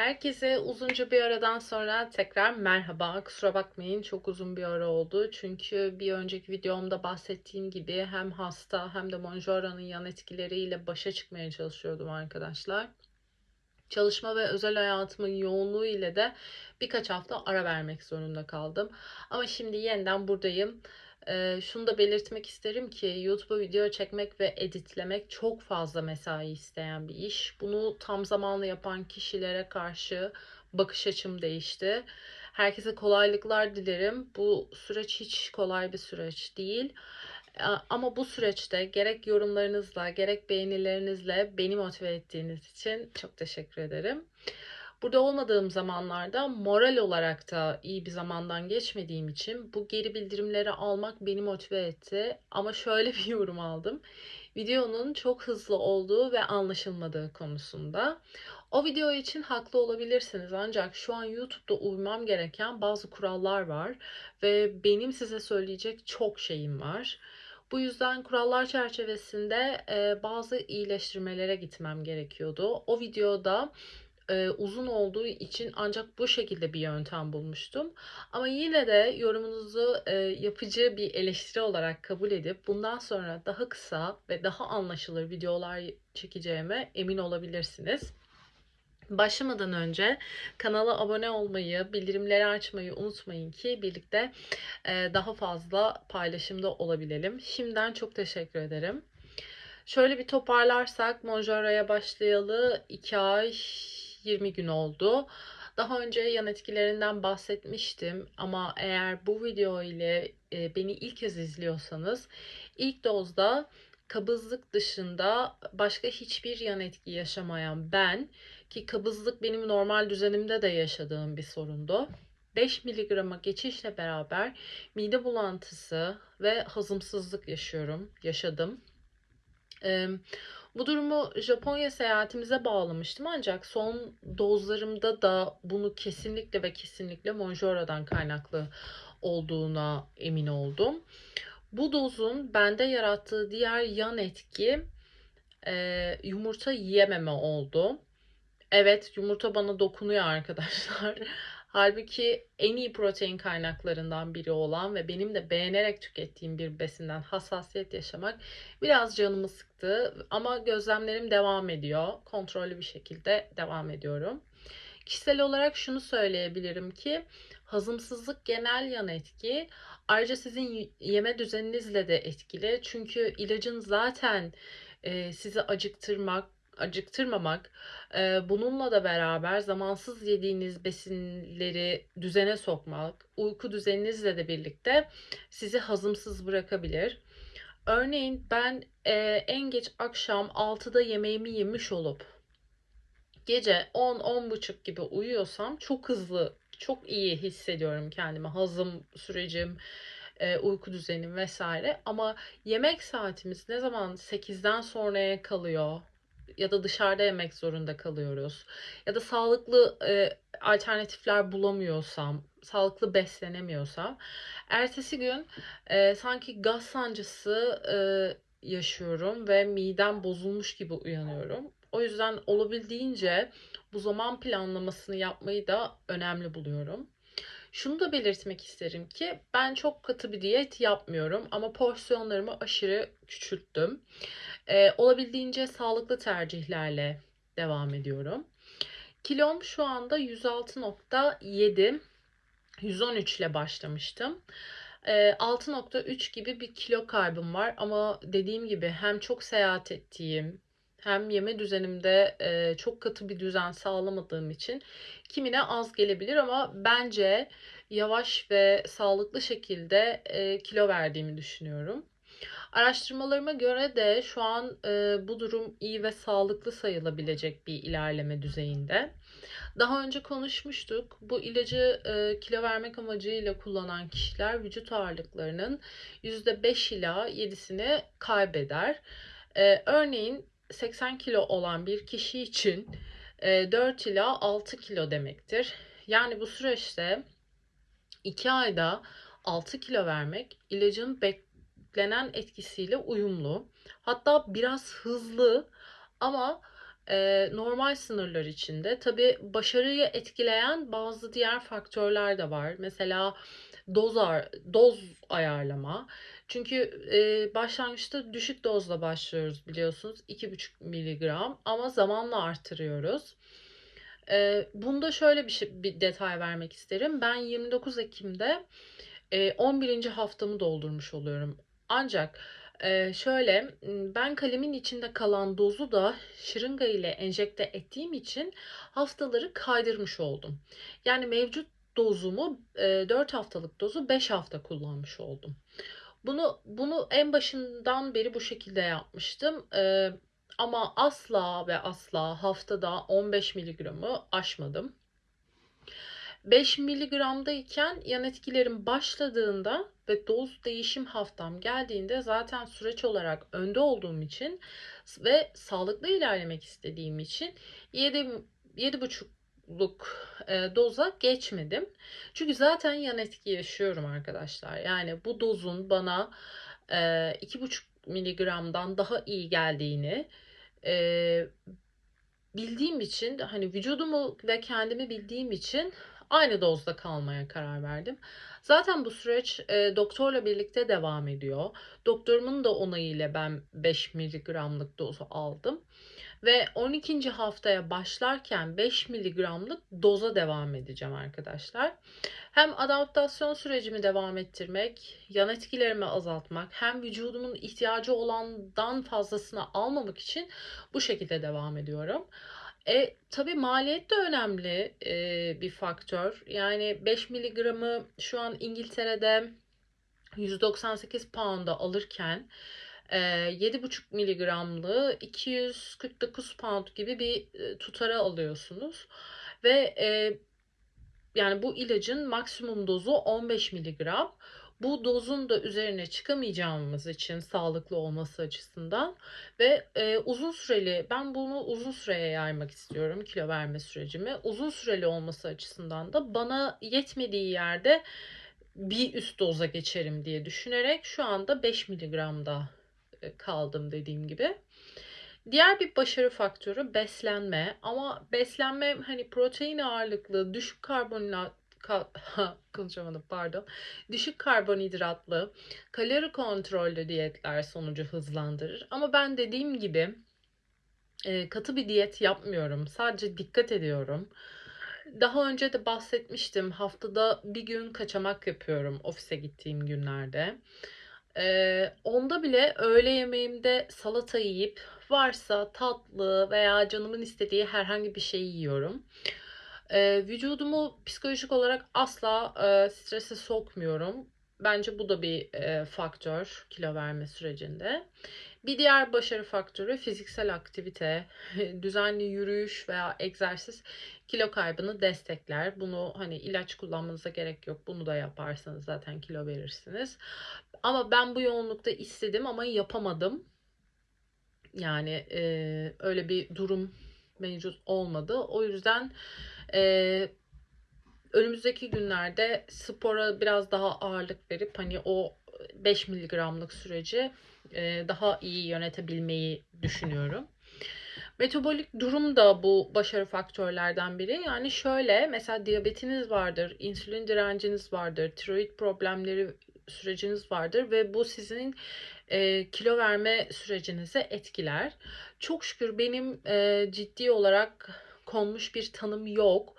Herkese uzunca bir aradan sonra tekrar merhaba. Kusura bakmayın çok uzun bir ara oldu. Çünkü bir önceki videomda bahsettiğim gibi hem hasta hem de Monjora'nın yan etkileriyle başa çıkmaya çalışıyordum arkadaşlar. Çalışma ve özel hayatımın yoğunluğu ile de birkaç hafta ara vermek zorunda kaldım. Ama şimdi yeniden buradayım. Ee, şunu da belirtmek isterim ki YouTube'a video çekmek ve editlemek çok fazla mesai isteyen bir iş. Bunu tam zamanlı yapan kişilere karşı bakış açım değişti. Herkese kolaylıklar dilerim. Bu süreç hiç kolay bir süreç değil. Ama bu süreçte gerek yorumlarınızla gerek beğenilerinizle beni motive ettiğiniz için çok teşekkür ederim. Burada olmadığım zamanlarda moral olarak da iyi bir zamandan geçmediğim için bu geri bildirimleri almak beni motive etti. Ama şöyle bir yorum aldım. Videonun çok hızlı olduğu ve anlaşılmadığı konusunda. O video için haklı olabilirsiniz ancak şu an YouTube'da uymam gereken bazı kurallar var ve benim size söyleyecek çok şeyim var. Bu yüzden kurallar çerçevesinde bazı iyileştirmelere gitmem gerekiyordu. O videoda e, uzun olduğu için ancak bu şekilde bir yöntem bulmuştum. Ama yine de yorumunuzu e, yapıcı bir eleştiri olarak kabul edip bundan sonra daha kısa ve daha anlaşılır videolar çekeceğime emin olabilirsiniz. Başlamadan önce kanala abone olmayı, bildirimleri açmayı unutmayın ki birlikte e, daha fazla paylaşımda olabilelim. Şimdiden çok teşekkür ederim. Şöyle bir toparlarsak Monjora'ya başlayalı 2 ay 20 gün oldu. Daha önce yan etkilerinden bahsetmiştim ama eğer bu video ile e, beni ilk kez izliyorsanız ilk dozda kabızlık dışında başka hiçbir yan etki yaşamayan ben ki kabızlık benim normal düzenimde de yaşadığım bir sorundu. 5 miligrama geçişle beraber mide bulantısı ve hazımsızlık yaşıyorum, yaşadım. Ee, bu durumu Japonya seyahatimize bağlamıştım ancak son dozlarımda da bunu kesinlikle ve kesinlikle Monjora'dan kaynaklı olduğuna emin oldum. Bu dozun bende yarattığı diğer yan etki e, yumurta yiyememe oldu. Evet yumurta bana dokunuyor arkadaşlar. Halbuki en iyi protein kaynaklarından biri olan ve benim de beğenerek tükettiğim bir besinden hassasiyet yaşamak biraz canımı sıktı. Ama gözlemlerim devam ediyor. Kontrollü bir şekilde devam ediyorum. Kişisel olarak şunu söyleyebilirim ki hazımsızlık genel yan etki. Ayrıca sizin yeme düzeninizle de etkili. Çünkü ilacın zaten sizi acıktırmak, acıktırmamak, bununla da beraber zamansız yediğiniz besinleri düzene sokmak, uyku düzeninizle de birlikte sizi hazımsız bırakabilir. Örneğin ben en geç akşam 6'da yemeğimi yemiş olup gece 10-10.30 gibi uyuyorsam çok hızlı, çok iyi hissediyorum kendimi. Hazım sürecim, uyku düzenim vesaire. Ama yemek saatimiz ne zaman 8'den sonraya kalıyor ya da dışarıda yemek zorunda kalıyoruz. Ya da sağlıklı e, alternatifler bulamıyorsam, sağlıklı beslenemiyorsam ertesi gün e, sanki gaz sancısı e, yaşıyorum ve midem bozulmuş gibi uyanıyorum. O yüzden olabildiğince bu zaman planlamasını yapmayı da önemli buluyorum. Şunu da belirtmek isterim ki ben çok katı bir diyet yapmıyorum ama porsiyonlarımı aşırı küçülttüm. Ee, olabildiğince sağlıklı tercihlerle devam ediyorum. Kilom şu anda 106.7. 113 ile başlamıştım. Ee, 6.3 gibi bir kilo kaybım var ama dediğim gibi hem çok seyahat ettiğim hem yeme düzenimde e, çok katı bir düzen sağlamadığım için kimine az gelebilir ama bence yavaş ve sağlıklı şekilde e, kilo verdiğimi düşünüyorum. Araştırmalarıma göre de şu an e, bu durum iyi ve sağlıklı sayılabilecek bir ilerleme düzeyinde. Daha önce konuşmuştuk. Bu ilacı e, kilo vermek amacıyla kullanan kişiler vücut ağırlıklarının %5 ila 7'sini kaybeder. E, örneğin 80 kilo olan bir kişi için 4 ila 6 kilo demektir. Yani bu süreçte 2 ayda 6 kilo vermek ilacın beklenen etkisiyle uyumlu. Hatta biraz hızlı ama e, normal sınırlar içinde. Tabii başarıyı etkileyen bazı diğer faktörler de var. Mesela doz, doz ayarlama. Çünkü e, başlangıçta düşük dozla başlıyoruz biliyorsunuz. 2,5 miligram ama zamanla artırıyoruz. E, bunda şöyle bir, şey, bir detay vermek isterim. Ben 29 Ekim'de e, 11. haftamı doldurmuş oluyorum. Ancak e, şöyle ben kalemin içinde kalan dozu da şırınga ile enjekte ettiğim için haftaları kaydırmış oldum. Yani mevcut dozumu e, 4 haftalık dozu 5 hafta kullanmış oldum. Bunu bunu en başından beri bu şekilde yapmıştım. E, ama asla ve asla haftada 15 miligramı aşmadım. 5 miligramdayken yan etkilerim başladığında ve doz değişim haftam geldiğinde zaten süreç olarak önde olduğum için ve sağlıklı ilerlemek istediğim için 7 7,5'luk e, doza geçmedim. Çünkü zaten yan etki yaşıyorum arkadaşlar. Yani bu dozun bana e, 2,5 miligramdan daha iyi geldiğini e, bildiğim için hani vücudumu ve kendimi bildiğim için aynı dozda kalmaya karar verdim. Zaten bu süreç e, doktorla birlikte devam ediyor. Doktorumun da onayıyla ben 5 miligramlık dozu aldım. Ve 12. haftaya başlarken 5 miligramlık doza devam edeceğim arkadaşlar. Hem adaptasyon sürecimi devam ettirmek, yan etkilerimi azaltmak, hem vücudumun ihtiyacı olandan fazlasını almamak için bu şekilde devam ediyorum. E, tabii maliyet de önemli e, bir faktör. Yani 5 miligramı şu an İngiltere'de 198 pound'a alırken e, 7,5 miligramlı 249 pound gibi bir e, tutara alıyorsunuz. Ve e, yani bu ilacın maksimum dozu 15 miligram bu dozun da üzerine çıkamayacağımız için sağlıklı olması açısından ve e, uzun süreli ben bunu uzun süreye yaymak istiyorum kilo verme sürecimi. Uzun süreli olması açısından da bana yetmediği yerde bir üst doza geçerim diye düşünerek şu anda 5 miligramda e, kaldım dediğim gibi. Diğer bir başarı faktörü beslenme ama beslenme hani protein ağırlıklı, düşük karbonhidrat konuşamadım pardon. Düşük karbonhidratlı, kalori kontrollü diyetler sonucu hızlandırır. Ama ben dediğim gibi e, katı bir diyet yapmıyorum. Sadece dikkat ediyorum. Daha önce de bahsetmiştim. Haftada bir gün kaçamak yapıyorum ofise gittiğim günlerde. Ee, onda bile öğle yemeğimde salata yiyip varsa tatlı veya canımın istediği herhangi bir şey yiyorum. E, vücudumu psikolojik olarak asla e, strese sokmuyorum. Bence bu da bir e, faktör kilo verme sürecinde. Bir diğer başarı faktörü fiziksel aktivite, düzenli yürüyüş veya egzersiz kilo kaybını destekler. Bunu hani ilaç kullanmanıza gerek yok. Bunu da yaparsanız zaten kilo verirsiniz. Ama ben bu yoğunlukta istedim ama yapamadım. Yani e, öyle bir durum mevcut olmadı. O yüzden e, önümüzdeki günlerde spora biraz daha ağırlık verip hani o 5 miligramlık süreci e, daha iyi yönetebilmeyi düşünüyorum. Metabolik durum da bu başarı faktörlerden biri. Yani şöyle mesela diyabetiniz vardır, insülin direnciniz vardır, tiroid problemleri süreciniz vardır ve bu sizin e, kilo verme sürecinizi etkiler. Çok şükür benim e, ciddi olarak konmuş bir tanım yok.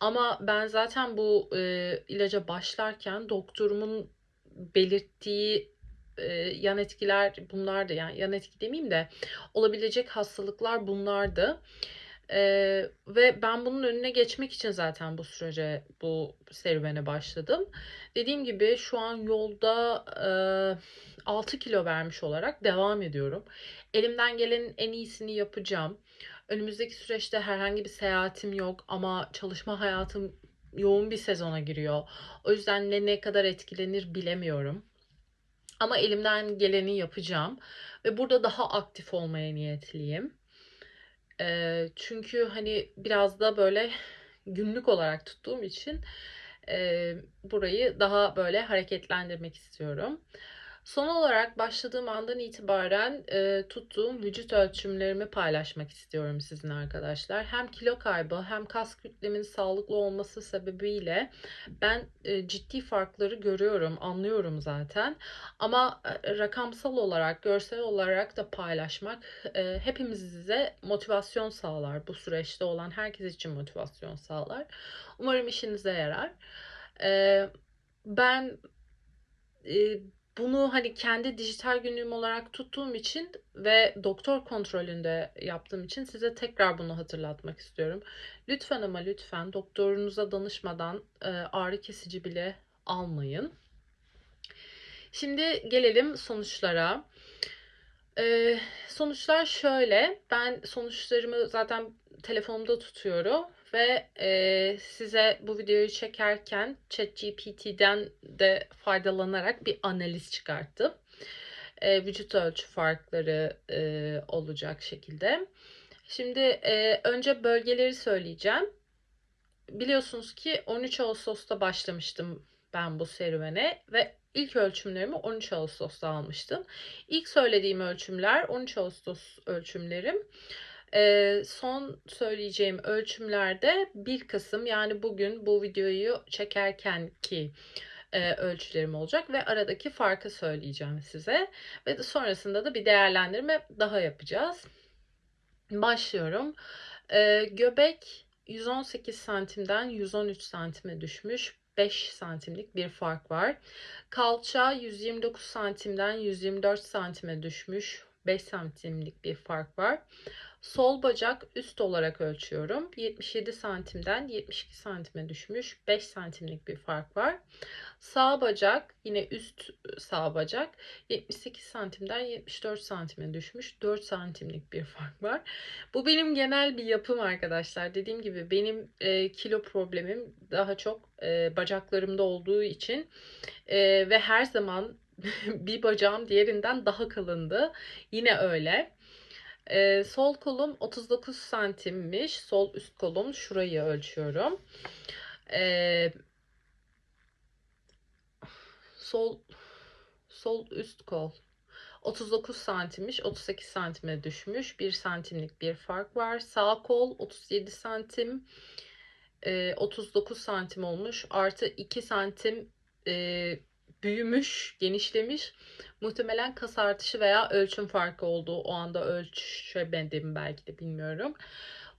Ama ben zaten bu e, ilaca başlarken doktorumun belirttiği e, yan etkiler bunlardı. Yani yan etki demeyeyim de olabilecek hastalıklar bunlardı. Ee, ve ben bunun önüne geçmek için zaten bu sürece, bu serüvene başladım. Dediğim gibi şu an yolda e, 6 kilo vermiş olarak devam ediyorum. Elimden gelenin en iyisini yapacağım. Önümüzdeki süreçte herhangi bir seyahatim yok ama çalışma hayatım yoğun bir sezona giriyor. O yüzden ne ne kadar etkilenir bilemiyorum. Ama elimden geleni yapacağım ve burada daha aktif olmaya niyetliyim. E, çünkü hani biraz da böyle günlük olarak tuttuğum için e, burayı daha böyle hareketlendirmek istiyorum. Son olarak başladığım andan itibaren e, tuttuğum vücut ölçümlerimi paylaşmak istiyorum sizinle arkadaşlar. Hem kilo kaybı hem kas kütlemin sağlıklı olması sebebiyle ben e, ciddi farkları görüyorum, anlıyorum zaten. Ama e, rakamsal olarak, görsel olarak da paylaşmak e, hepimize motivasyon sağlar. Bu süreçte olan herkes için motivasyon sağlar. Umarım işinize yarar. E, ben e, bunu hani kendi dijital günlüğüm olarak tuttuğum için ve doktor kontrolünde yaptığım için size tekrar bunu hatırlatmak istiyorum. Lütfen ama lütfen doktorunuza danışmadan e, ağrı kesici bile almayın. Şimdi gelelim sonuçlara. Ee, sonuçlar şöyle. Ben sonuçlarımı zaten telefonumda tutuyorum ve e, size bu videoyu çekerken ChatGPT'den de faydalanarak bir analiz çıkarttım. E, vücut ölçü farkları e, olacak şekilde. Şimdi e, önce bölgeleri söyleyeceğim. Biliyorsunuz ki 13 Ağustos'ta başlamıştım ben bu serüvene ve ilk ölçümlerimi 13 Ağustos'ta almıştım. İlk söylediğim ölçümler 13 Ağustos ölçümlerim. Ee, son söyleyeceğim ölçümlerde 1 Kasım yani bugün bu videoyu çekerken ki e, ölçülerim olacak ve aradaki farkı söyleyeceğim size. Ve sonrasında da bir değerlendirme daha yapacağız. Başlıyorum. Ee, göbek 118 santimden 113 santime düşmüş. 5 santimlik bir fark var. Kalça 129 santimden 124 santime düşmüş. 5 santimlik bir fark var. Sol bacak üst olarak ölçüyorum. 77 santimden 72 santime düşmüş. 5 santimlik bir fark var. Sağ bacak yine üst sağ bacak 78 santimden 74 santime düşmüş. 4 santimlik bir fark var. Bu benim genel bir yapım arkadaşlar. Dediğim gibi benim e, kilo problemim daha çok e, bacaklarımda olduğu için e, ve her zaman bir bacağım diğerinden daha kalındı. Yine öyle. Ee, sol kolum 39 santimmiş. Sol üst kolum şurayı ölçüyorum. Ee, sol sol üst kol 39 santimmiş. 38 santime düşmüş. 1 santimlik bir fark var. Sağ kol 37 santim. E, 39 santim olmuş. Artı 2 santim e, büyümüş, genişlemiş. Muhtemelen kas artışı veya ölçüm farkı olduğu o anda ölçemedim belki de bilmiyorum.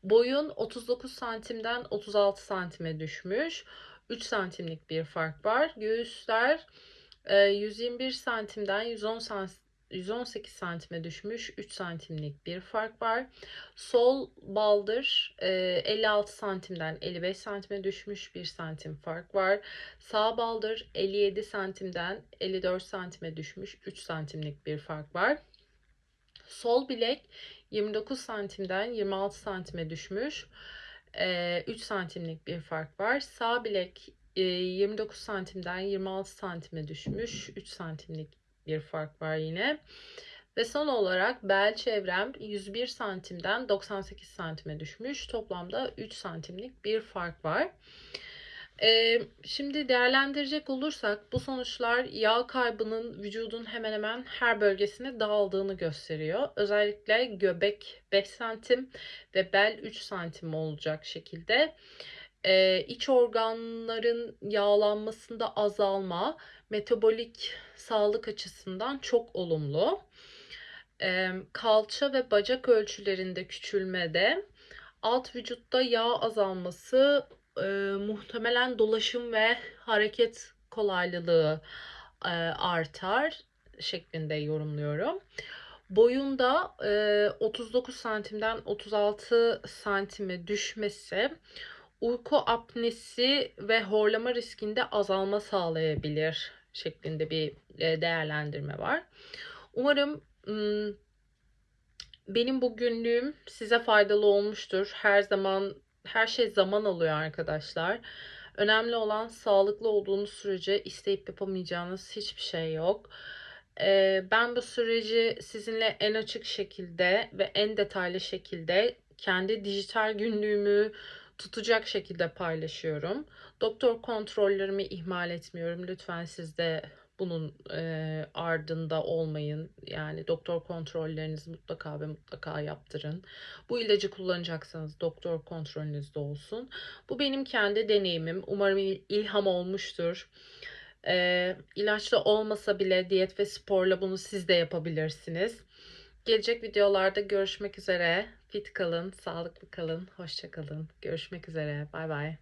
Boyun 39 santimden 36 santime düşmüş. 3 santimlik bir fark var. Göğüsler 121 santimden 110 santim 118 santime düşmüş. 3 santimlik bir fark var. Sol baldır 56 e, santimden 55 santime düşmüş. 1 santim fark var. Sağ baldır 57 santimden 54 santime düşmüş. 3 santimlik bir fark var. Sol bilek 29 santimden 26 santime düşmüş. 3 e, santimlik bir fark var. Sağ bilek 29 e, santimden 26 santime düşmüş. 3 santimlik bir fark var yine. Ve son olarak bel çevrem 101 santimden 98 santime düşmüş. Toplamda 3 santimlik bir fark var. Ee, şimdi değerlendirecek olursak bu sonuçlar yağ kaybının vücudun hemen hemen her bölgesine dağıldığını gösteriyor. Özellikle göbek 5 santim ve bel 3 santim olacak şekilde. Ee, iç organların yağlanmasında azalma, metabolik sağlık açısından çok olumlu. Kalça ve bacak ölçülerinde küçülmede alt vücutta yağ azalması e, muhtemelen dolaşım ve hareket kolaylığı e, artar şeklinde yorumluyorum. Boyunda e, 39 santimden 36 santime düşmesi uyku apnesi ve horlama riskinde azalma sağlayabilir şeklinde bir e, değerlendirme var. Umarım benim bu günlüğüm size faydalı olmuştur. Her zaman her şey zaman alıyor arkadaşlar. Önemli olan sağlıklı olduğunuz sürece isteyip yapamayacağınız hiçbir şey yok. E, ben bu süreci sizinle en açık şekilde ve en detaylı şekilde kendi dijital günlüğümü tutacak şekilde paylaşıyorum. Doktor kontrollerimi ihmal etmiyorum. Lütfen siz de Bunun e, ardında olmayın. Yani doktor kontrollerinizi mutlaka ve mutlaka yaptırın. Bu ilacı kullanacaksanız doktor kontrolünüzde olsun. Bu benim kendi deneyimim. Umarım il- ilham olmuştur. E, ilaçla olmasa bile diyet ve sporla bunu siz de yapabilirsiniz. Gelecek videolarda görüşmek üzere. Fit kalın, sağlıklı kalın, hoşça kalın. Görüşmek üzere. Bay bay.